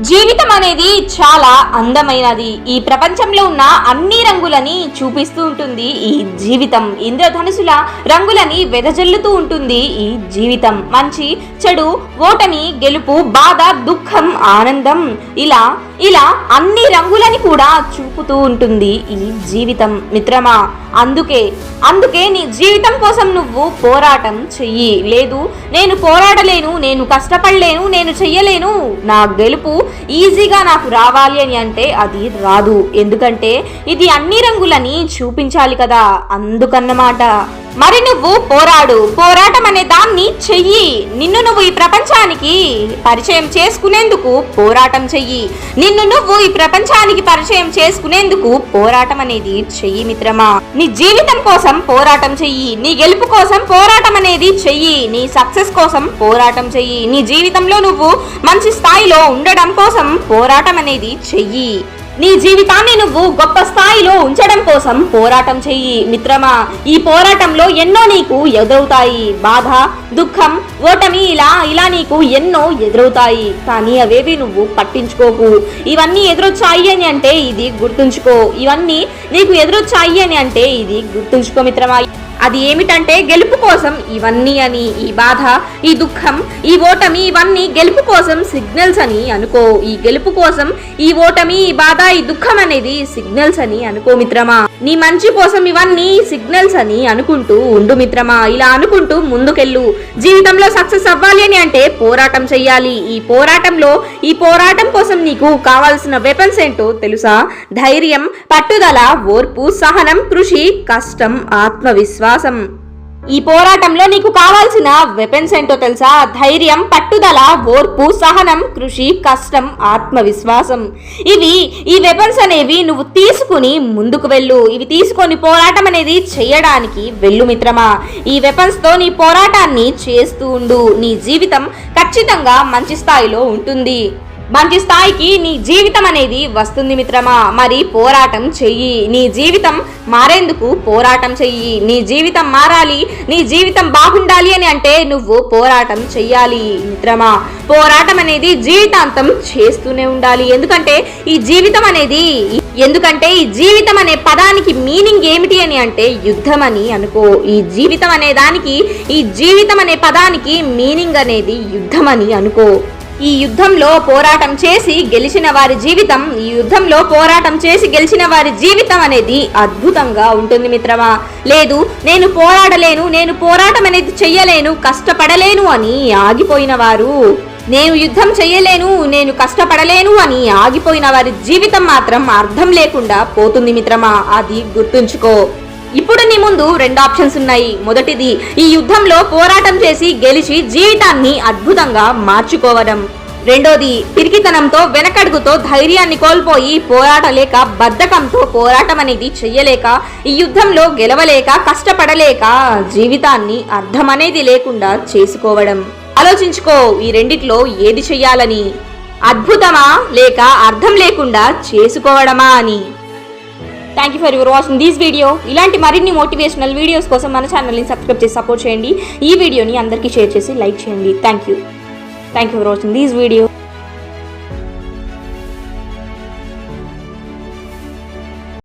జీవితం అనేది చాలా అందమైనది. ఈ ప్రపంచంలో ఉన్న అన్ని రంగులని చూపిస్తూ ఉంటుంది ఈ జీవితం. ఇంద్రధనుసుల రంగులని వెదజల్లుతూ ఉంటుంది ఈ జీవితం. మంచి చెడు ఓటమి గెలుపు బాధ దుఃఖం ఆనందం ఇలా ఇలా అన్ని రంగులని కూడా చూపుతూ ఉంటుంది ఈ జీవితం. మిత్రమా అందుకే అందుకే నీ జీవితం కోసం నువ్వు పోరాటం చెయ్యి. లేదు నేను పోరాడలేను నేను కష్టపడలేను నేను చెయ్యలేను. నా గెలుపు ఈజీగా నాకు రావాలి అని అంటే అది రాదు. ఎందుకంటే ఇది అన్ని రంగులని చూపించాలి కదా. అందుకన్నమాట. మరి నువ్వు పోరాడు. పోరాటం అనే దాన్ని చెయ్యి. నిన్ను నువ్వు ఈ ప్రపంచానికి పరిచయం చేసుకునేందుకు పోరాటం చెయ్యి. నిన్ను నువ్వు ఈ ప్రపంచానికి పరిచయం చేసుకునేందుకు పోరాటం అనేది చెయ్యి మిత్రమా. నీ జీవితం కోసం పోరాటం చెయ్యి. నీ గెలుపు కోసం పోరాటం అనేది చెయ్యి. నీ సక్సెస్ కోసం పోరాటం చెయ్యి. నీ జీవితంలో నువ్వు మంచి స్థాయిలో ఉండడం కోసం పోరాటం అనేది చెయ్యి. నీ జీవితాన్ని నువ్వు గొప్ప స్థాయిలో ఉంచడం కోసం పోరాటం చెయ్యి మిత్రమా. ఈ పోరాటంలో ఎన్నో నీకు ఎదురవుతాయి. బాధ దుఃఖం ఓటమి ఇలా ఇలా నీకు ఎన్నో ఎదురవుతాయి. కానీ అవేవి నువ్వు పట్టించుకోకు. ఇవన్నీ ఎదురొచ్చాయి అని అంటే ఇది గుర్తుంచుకో. ఇవన్నీ నీకు ఎదురొచ్చాయి అని అంటే ఇది గుర్తుంచుకో మిత్రమా. అది ఏమిటంటే గెలుపు కోసం ఇవన్నీ అని ఈ బాధ ఈ దుఃఖం ఈ ఓటమి ఇవన్నీ గెలుపు కోసం సిగ్నల్స్ అని అనుకో. ఈ గెలుపు కోసం ఈ ఓటమి ఈ బాధ ఈ దుఃఖం అనేది సిగ్నల్స్ అని అనుకో మిత్రమా. నీ మంచి కోసం ఇవన్నీ సిగ్నల్స్ అని అనుకుంటూ ఉండు మిత్రమా. ఇలా అనుకుంటూ ముందుకెళ్ళు. జీవితంలో సక్సెస్ అవ్వాలి అని అంటే పోరాటం చెయ్యాలి. ఈ పోరాటంలో ఈ పోరాటం కోసం నీకు కావాల్సిన వెపన్స్ ఏంటో తెలుసా? ధైర్యం పట్టుదల ఓర్పు సహనం కృషి కష్టం ఆత్మవిశ్వాసం. ఈ పోరాటంలో నీకు కావాల్సిన వెపన్స్ ఏంటో తెలుసా? ధైర్యం పట్టుదల ఓర్పు సహనం కృషి కష్టం ఆత్మవిశ్వాసం. ఇవి ఈ వెపన్స్ అనేవి నువ్వు తీసుకుని ముందుకు వెళ్ళు. ఇవి తీసుకొని పోరాటం అనేది చేయడానికి వెళ్ళు మిత్రమా. ఈ వెపన్స్తో నీ పోరాటాన్ని చేస్తూ ఉండు. నీ జీవితం ఖచ్చితంగా మంచి స్థాయిలో ఉంటుంది. మంచి స్థాయికి నీ జీవితం అనేది వస్తుంది మిత్రమా. మరి పోరాటం చెయ్యి. నీ జీవితం మారేందుకు పోరాటం చెయ్యి. నీ జీవితం మారాలి నీ జీవితం బాగుండాలి అని అంటే నువ్వు పోరాటం చెయ్యాలి మిత్రమా. పోరాటం అనేది జీవితాంతం చేస్తూనే ఉండాలి. ఎందుకంటే ఈ జీవితం అనేది ఎందుకంటే ఈ జీవితం అనే పదానికి మీనింగ్ ఏమిటి అని అంటే యుద్ధం అని అనుకో. ఈ జీవితం అనే దానికి ఈ జీవితం అనే పదానికి మీనింగ్ అనేది యుద్ధం అని అనుకో. ఈ యుద్ధంలో పోరాటం చేసి గెలిచిన వారి జీవితం ఈ యుద్ధంలో పోరాటం చేసి గెలిచిన వారి జీవితం అనేది అద్భుతంగా ఉంటుంది మిత్రమా. లేదు నేను పోరాడలేను నేను పోరాటం అనేది చెయ్యలేను కష్టపడలేను అని ఆగిపోయిన వారు. నేను యుద్ధం చెయ్యలేను నేను కష్టపడలేను అని ఆగిపోయిన వారి జీవితం మాత్రం అర్థం లేకుండా పోతుంది మిత్రమా. అది గుర్తుంచుకో. ఇప్పుడు నీ ముందు రెండు ఆప్షన్స్ ఉన్నాయి. మొదటిది ఈ యుద్ధంలో పోరాటం చేసి గెలిచి జీవితాన్ని అద్భుతంగా మార్చుకోవడం. రెండోది పిరికితనంతో వెనకడుగుతో ధైర్యాన్ని కోల్పోయి పోరాటలేక బద్ధకంతో పోరాటం అనేది చెయ్యలేక ఈ యుద్ధంలో గెలవలేక కష్టపడలేక జీవితాన్ని అర్థం అనేది లేకుండా చేసుకోవడం. ఆలోచించుకో ఈ రెండిట్లో ఏది చెయ్యాలని? అద్భుతమా లేక అర్థం లేకుండా చేసుకోవడమా అని? Thank you for your watching this video ఇలాంటి మరిన్ని మోటివేషనల్ వీడియోస్ కోసం మన ఛానల్ని సబ్స్క్రైబ్ చేసి సపోర్ట్ చేయండి. ఈ వీడియోని అందరికీ షేర్ చేసి లైక్ చేయండి. Thank you thank you for watching this video